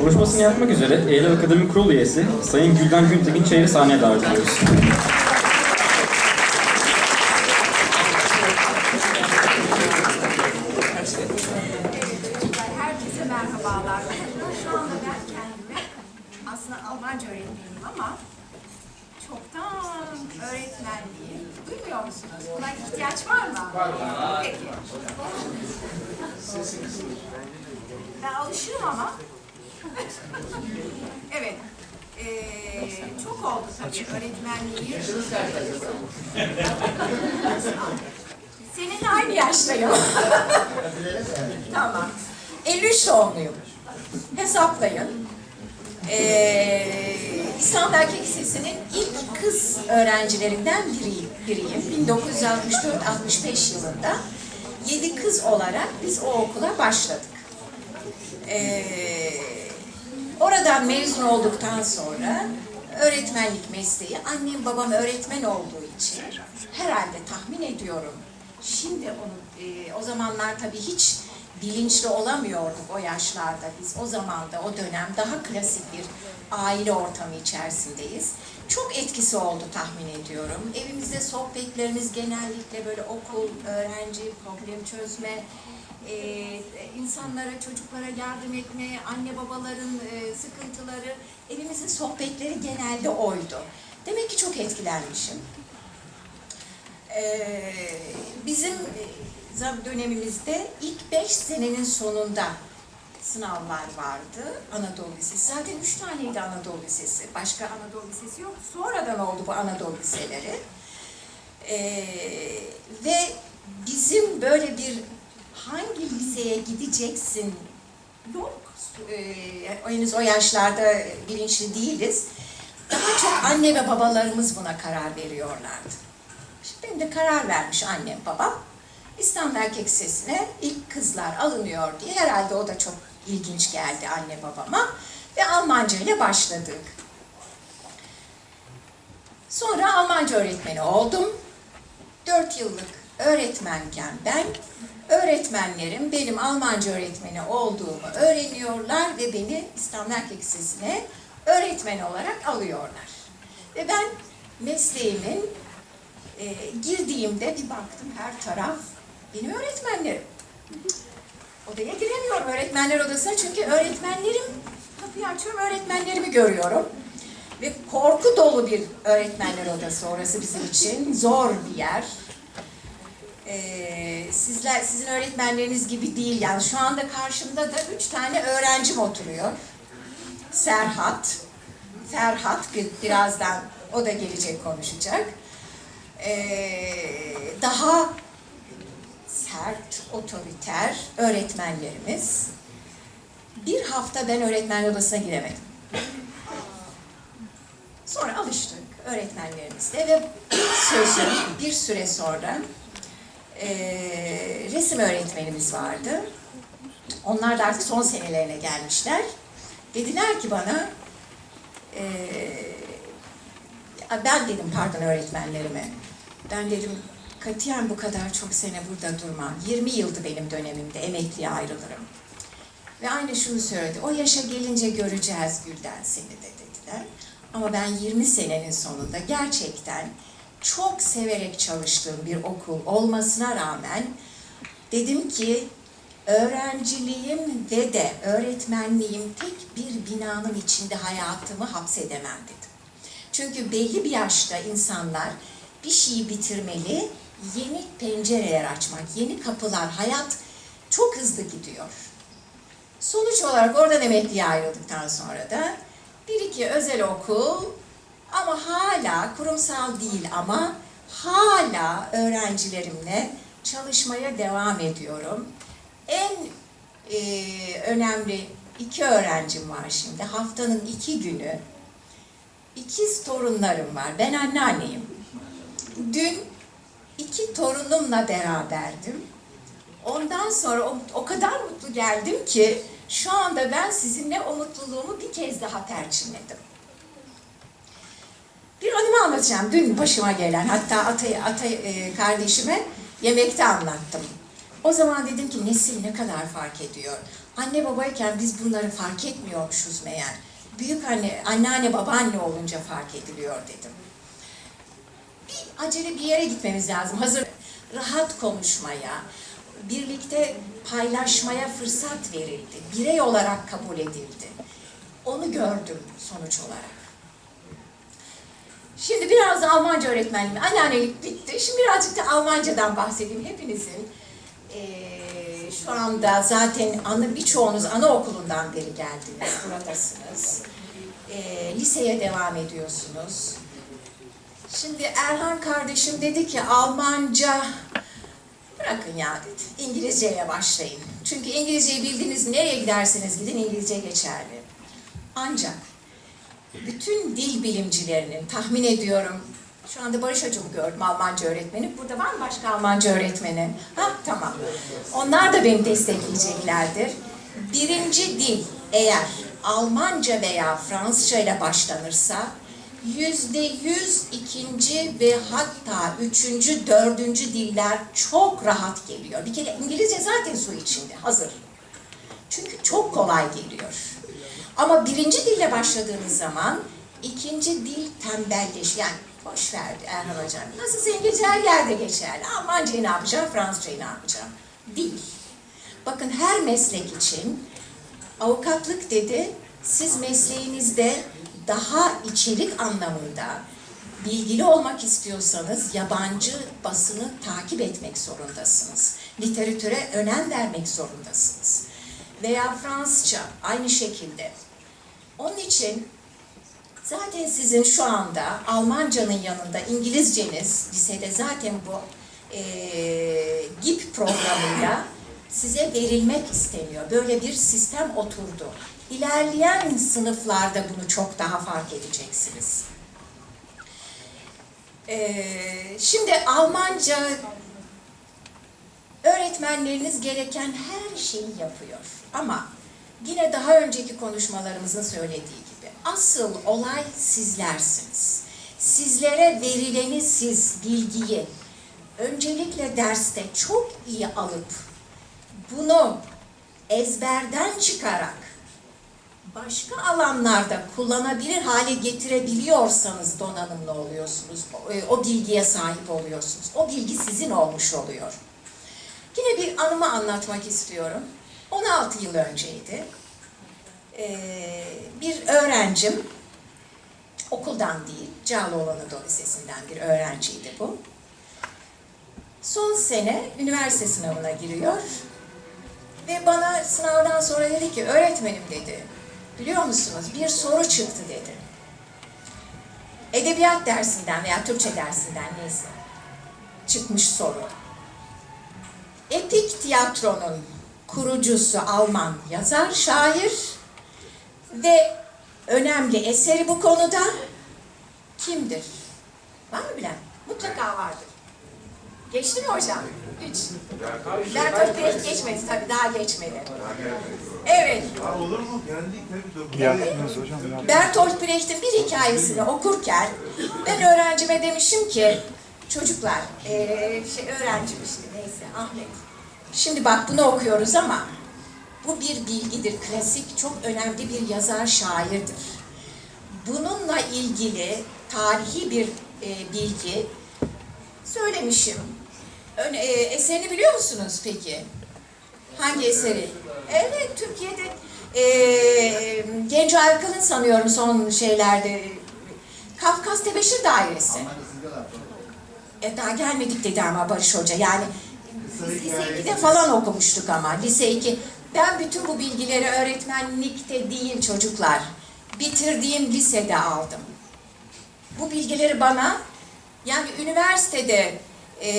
Konuşmasını yapmak üzere Eylül Akademi Kurulu üyesi Sayın Gülden Güntekin Çayır'ı sahneye davet ediyoruz. Herkese merhabalar. Şu anda ben kendimi aslında Almanca öğretmeniyim ama çoktan öğretmenliği duymuyor musunuz? Buna ihtiyaç var mı? Var. Peki. Ben alışırım ama. Evet. Ee, çok oldu tabii öğretmenliği. Seninle aynı yaştayım. tamam. 53 doğumluyum. Hesaplayın. Ee, İstanbul Erkek Lisesi'nin ilk kız öğrencilerinden biriyim. biriyim. 1964-65 yılında yedi kız olarak biz o okula başladık. Ee, oradan mezun olduktan sonra öğretmenlik mesleği, annem babam öğretmen olduğu için herhalde tahmin ediyorum. Şimdi onu, e, o zamanlar tabii hiç bilinçli olamıyorduk o yaşlarda biz. O zamanda, o dönem daha klasik bir aile ortamı içerisindeyiz. Çok etkisi oldu tahmin ediyorum. Evimizde sohbetlerimiz genellikle böyle okul, öğrenci, problem çözme, e, insanlara, çocuklara yardım etme, anne babaların e, sıkıntıları, evimizin sohbetleri genelde oydu. Demek ki çok etkilenmişim. Ee, bizim e, dönemimizde ilk beş senenin sonunda sınavlar vardı Anadolu Lisesi. Zaten üç taneydi Anadolu Lisesi. Başka Anadolu Lisesi yok. Sonradan oldu bu Anadolu Liseleri. Ee, ve bizim böyle bir hangi liseye gideceksin yok. Ee, henüz o yaşlarda bilinçli değiliz. Daha çok anne ve babalarımız buna karar veriyorlardı. İşte benim de karar vermiş annem babam. İstanbul Erkek Lisesi'ne ilk kızlar alınıyor diye herhalde o da çok ilginç geldi anne babama ve Almanca ile başladık. Sonra Almanca öğretmeni oldum. Dört yıllık öğretmenken ben, öğretmenlerim benim Almanca öğretmeni olduğumu öğreniyorlar ve beni İstanbul Erkek Lisesi'ne öğretmen olarak alıyorlar. Ve ben mesleğimin e, girdiğimde bir baktım her taraf benim öğretmenlerim. Odaya giremiyorum öğretmenler odasına çünkü öğretmenlerim, kapıyı açıyorum öğretmenlerimi görüyorum. Ve korku dolu bir öğretmenler odası orası bizim için. Zor bir yer. Ee, sizler, sizin öğretmenleriniz gibi değil. Yani şu anda karşımda da üç tane öğrencim oturuyor. Serhat, Ferhat bir, birazdan o da gelecek konuşacak. Ee, daha sert, otoriter öğretmenlerimiz. Bir hafta ben öğretmen odasına giremedim. Sonra alıştık öğretmenlerimizle ve sözüm bir süre sonra eee, resim öğretmenimiz vardı. Onlar da artık son senelerine gelmişler. Dediler ki bana, eee, ben dedim pardon öğretmenlerime, ben dedim katiyen bu kadar çok sene burada durmam. 20 yıldı benim dönemimde, emekliye ayrılırım. Ve aynı şunu söyledi, o yaşa gelince göreceğiz Gülden seni de dediler. Ama ben 20 senenin sonunda gerçekten çok severek çalıştığım bir okul olmasına rağmen dedim ki öğrenciliğim ve de öğretmenliğim tek bir binanın içinde hayatımı hapsedemem dedim. Çünkü belli bir yaşta insanlar bir şeyi bitirmeli, yeni pencereler açmak, yeni kapılar, hayat çok hızlı gidiyor. Sonuç olarak oradan emekliye ayrıldıktan sonra da bir iki özel okul ama hala kurumsal değil ama hala öğrencilerimle çalışmaya devam ediyorum. En e, önemli iki öğrencim var şimdi. Haftanın iki günü ikiz torunlarım var. Ben anneanneyim. Dün iki torunumla beraberdim. Ondan sonra o, o kadar mutlu geldim ki şu anda ben sizinle o mutluluğumu bir kez daha perçinledim. Bir anımı anlatacağım. Dün başıma gelen hatta Atay, Atay e, kardeşime yemekte anlattım. O zaman dedim ki nesil ne kadar fark ediyor. Anne babayken biz bunları fark etmiyormuşuz meğer. Büyük anne, anneanne, babaanne olunca fark ediliyor dedim. Bir acele bir yere gitmemiz lazım. Hazır rahat konuşmaya, birlikte paylaşmaya fırsat verildi. Birey olarak kabul edildi. Onu gördüm sonuç olarak. Şimdi biraz Almanca öğretmenliğim, anneannelik bitti. Şimdi birazcık da Almancadan bahsedeyim hepinizin. eee, şu anda zaten ana, birçoğunuz anaokulundan beri geldiniz, buradasınız. Eee, liseye devam ediyorsunuz. Şimdi Erhan kardeşim dedi ki Almanca bırakın ya dedi. İngilizceyle başlayın. Çünkü İngilizceyi bildiğiniz nereye giderseniz gidin İngilizce geçerli. Ancak bütün dil bilimcilerinin tahmin ediyorum şu anda Barış Hocam'ı gördüm Almanca öğretmeni. Burada var mı başka Almanca öğretmeni? Ha tamam. Onlar da beni destekleyeceklerdir. Birinci dil eğer Almanca veya Fransızca ile başlanırsa yüzde yüz ikinci ve hatta üçüncü, dördüncü diller çok rahat geliyor. Bir kere İngilizce zaten su içinde, hazır. Çünkü çok kolay geliyor. Ama birinci dille başladığınız zaman ikinci dil tembelleş. Yani boş verdi Erhan Hocam. Nasıl İngilizce her yerde geçerli. Almancayı ne yapacağım, Fransızcayı ne yapacağım? Değil. Bakın her meslek için avukatlık dedi, siz mesleğinizde daha içerik anlamında bilgili olmak istiyorsanız yabancı basını takip etmek zorundasınız. Literatüre önem vermek zorundasınız. Veya Fransızca aynı şekilde. Onun için zaten sizin şu anda Almancanın yanında İngilizceniz lisede zaten bu eee GİP programıyla size verilmek isteniyor. Böyle bir sistem oturdu. İlerleyen sınıflarda bunu çok daha fark edeceksiniz. Eee, şimdi Almanca öğretmenleriniz gereken her şeyi yapıyor. Ama yine daha önceki konuşmalarımızın söylediği gibi asıl olay sizlersiniz. Sizlere verileni siz bilgiyi öncelikle derste çok iyi alıp bunu ezberden çıkarak başka alanlarda kullanabilir hale getirebiliyorsanız donanımlı oluyorsunuz. O, e, o bilgiye sahip oluyorsunuz. O bilgi sizin olmuş oluyor. Yine bir anımı anlatmak istiyorum. 16 yıl önceydi. Ee, bir öğrencim, okuldan değil, Cağaloğlu Anadolu Lisesi'nden bir öğrenciydi bu. Son sene üniversite sınavına giriyor ve bana sınavdan sonra dedi ki, öğretmenim dedi, biliyor musunuz bir soru çıktı dedi. Edebiyat dersinden veya Türkçe dersinden neyse çıkmış soru. Epik tiyatronun kurucusu Alman yazar, şair ve önemli eseri bu konuda kimdir? Var mı bilen? Mutlaka vardır. Geçti mi hocam? Üç. Bertolt Brecht geçmedi tabii, daha geçmedi. Evet, olur mu? Geldik tabii hocam. yaptınız. Bertolt Brecht'in bir hikayesini okurken ben öğrencime demişim ki çocuklar eee, şey öğrencim işte neyse Ahmet. Şimdi bak bunu okuyoruz ama bu bir bilgidir. Klasik çok önemli bir yazar şairdir. Bununla ilgili tarihi bir e, bilgi söylemişim. Ön, e, eserini biliyor musunuz peki? Hangi eseri? Evet, Türkiye'de e, Genco Erkal'ın sanıyorum son şeylerde Kafkas Tebeşir Dairesi. E, daha gelmedik dedi ama Barış Hoca. Yani lise 2'de falan okumuştuk ama. Lise 2. Ben bütün bu bilgileri öğretmenlikte değil çocuklar. Bitirdiğim lisede aldım. Bu bilgileri bana yani üniversitede e,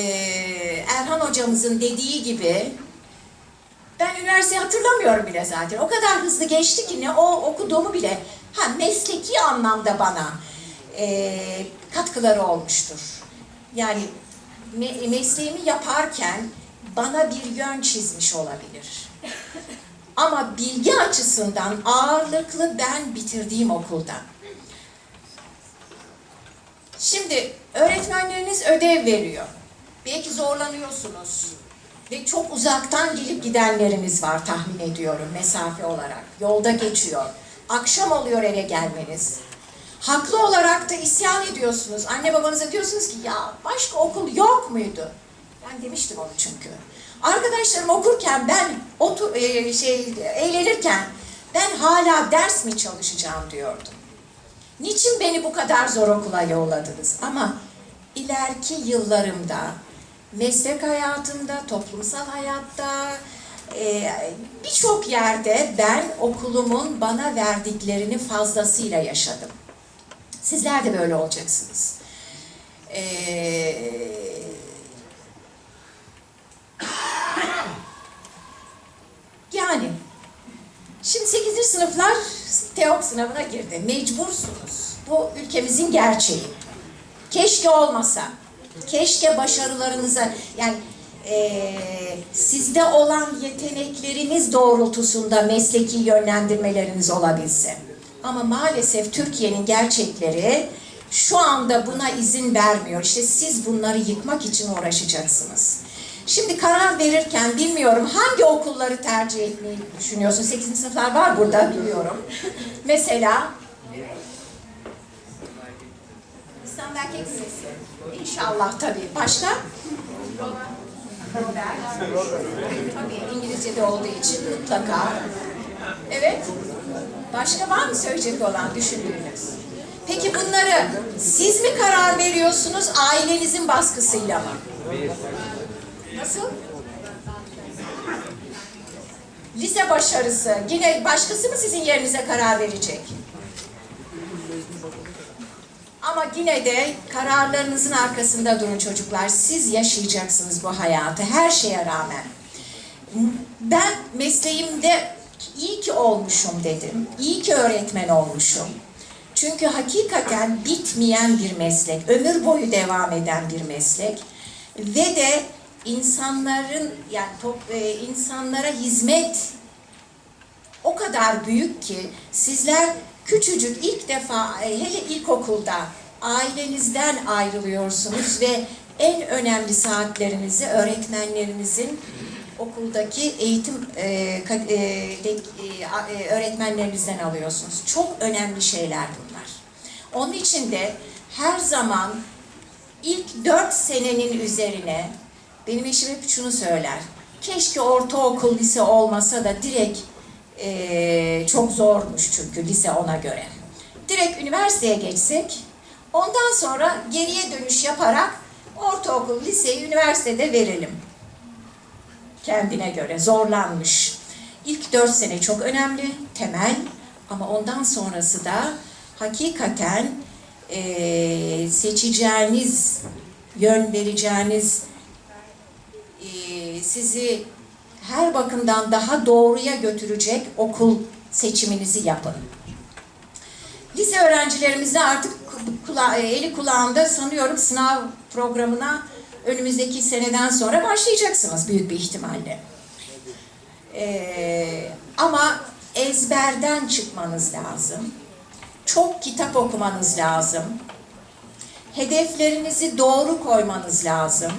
Erhan hocamızın dediği gibi ben üniversiteyi hatırlamıyorum bile zaten. O kadar hızlı geçti ki ne o okuduğumu bile ha mesleki anlamda bana e, katkıları olmuştur. Yani me- mesleğimi yaparken bana bir yön çizmiş olabilir. Ama bilgi açısından ağırlıklı ben bitirdiğim okuldan. Şimdi öğretmenleriniz ödev veriyor. Belki zorlanıyorsunuz. Ve çok uzaktan gelip gidenleriniz var tahmin ediyorum mesafe olarak. Yolda geçiyor. Akşam oluyor eve gelmeniz. Haklı olarak da isyan ediyorsunuz. Anne babanıza diyorsunuz ki ya başka okul yok muydu? Ben demiştim onu çünkü. Arkadaşlarım okurken ben otur, e, şey eğlenirken ben hala ders mi çalışacağım diyordum. Niçin beni bu kadar zor okula yolladınız? Ama ileriki yıllarımda, meslek hayatımda, toplumsal hayatta, e, birçok yerde ben okulumun bana verdiklerini fazlasıyla yaşadım. Sizler de böyle olacaksınız. Ee, yani şimdi 8. sınıflar TEOK sınavına girdi. Mecbursunuz. Bu ülkemizin gerçeği. Keşke olmasa. Keşke başarılarınıza yani eee, sizde olan yetenekleriniz doğrultusunda mesleki yönlendirmeleriniz olabilse. Ama maalesef Türkiye'nin gerçekleri şu anda buna izin vermiyor. İşte siz bunları yıkmak için uğraşacaksınız. Şimdi karar verirken bilmiyorum hangi okulları tercih etmeyi düşünüyorsun? 8. sınıflar var burada biliyorum. Mesela İstanbul Erkek Lisesi. İnşallah tabii. Başka? Robert. Tabii İngilizce'de olduğu için mutlaka. Evet. Başka var mı söyleyecek olan düşündüğünüz? Peki bunları siz mi karar veriyorsunuz ailenizin baskısıyla mı? Nasıl? Lise başarısı. Yine başkası mı sizin yerinize karar verecek? Ama yine de kararlarınızın arkasında durun çocuklar. Siz yaşayacaksınız bu hayatı her şeye rağmen. Ben mesleğimde iyi ki olmuşum dedim. İyi ki öğretmen olmuşum. Çünkü hakikaten bitmeyen bir meslek, ömür boyu devam eden bir meslek ve de insanların yani top, e, insanlara hizmet o kadar büyük ki sizler küçücük ilk defa e, hele ilkokulda ailenizden ayrılıyorsunuz ve en önemli saatlerinizi öğretmenlerinizin okuldaki eğitim e, e, e, e, öğretmenlerinizden alıyorsunuz. Çok önemli şeyler bunlar. Onun için de her zaman ilk dört senenin üzerine benim eşim hep şunu söyler. Keşke ortaokul, lise olmasa da direkt eee, çok zormuş çünkü lise ona göre. Direkt üniversiteye geçsek, ondan sonra geriye dönüş yaparak ortaokul, liseyi üniversitede verelim. Kendine göre zorlanmış. İlk dört sene çok önemli, temel ama ondan sonrası da hakikaten eee, seçeceğiniz, yön vereceğiniz, eee, sizi her bakımdan daha doğruya götürecek okul seçiminizi yapın. Lise öğrencilerimiz artık kula- e, eli kulağında sanıyorum sınav programına önümüzdeki seneden sonra başlayacaksınız büyük bir ihtimalle. Ee, ama ezberden çıkmanız lazım. Çok kitap okumanız lazım. Hedeflerinizi doğru koymanız lazım.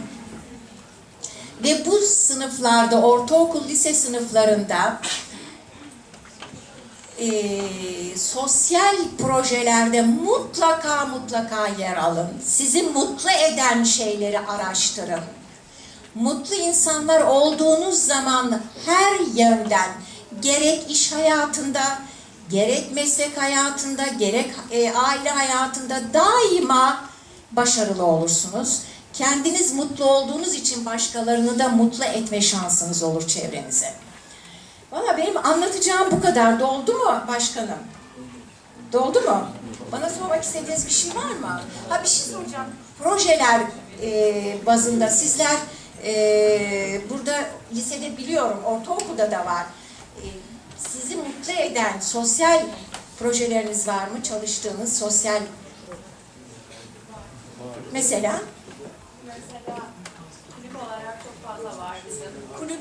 Ve bu sınıflarda, ortaokul, lise sınıflarında eee, sosyal projelerde mutlaka mutlaka yer alın. Sizi mutlu eden şeyleri araştırın. Mutlu insanlar olduğunuz zaman her yönden gerek iş hayatında, gerek meslek hayatında, gerek e, aile hayatında daima başarılı olursunuz. Kendiniz mutlu olduğunuz için başkalarını da mutlu etme şansınız olur çevrenize. Valla benim anlatacağım bu kadar. Doldu mu başkanım? Doldu mu? Bana sormak istediğiniz bir şey var mı? Ha bir şey soracağım. Projeler e, bazında sizler e, burada lisede biliyorum, ortaokulda da var. E, sizi mutlu eden sosyal projeleriniz var mı? Çalıştığınız sosyal mesela kulüp olarak çok fazla var bizim.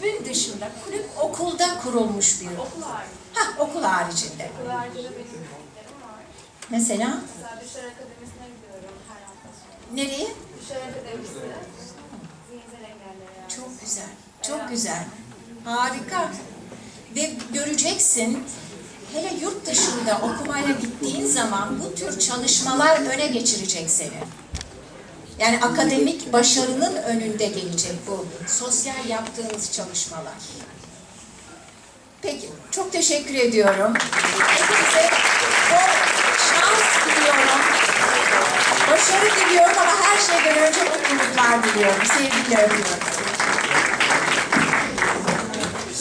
Kulübün dışında kulüp okulda kurulmuş bir Okul harici. ha okul haricinde. Okul haricinde benim kulüplerim var. Mesela Mesela Düşler Akademisi'ne gidiyorum her hafta sonu. nereye? Düşler Akademisi. Zihinsel engellere. Çok güzel. Çok güzel. Harika. Ve göreceksin hele yurt dışında okumaya gittiğin zaman bu tür çalışmalar öne geçirecek seni. Yani akademik başarının önünde gelecek bu sosyal yaptığınız çalışmalar. Peki, çok teşekkür ediyorum. Hepinize şans diliyorum. Başarı diliyorum ama her şeyden önce mutluluklar diliyorum. Sevgiyle öpüyorum.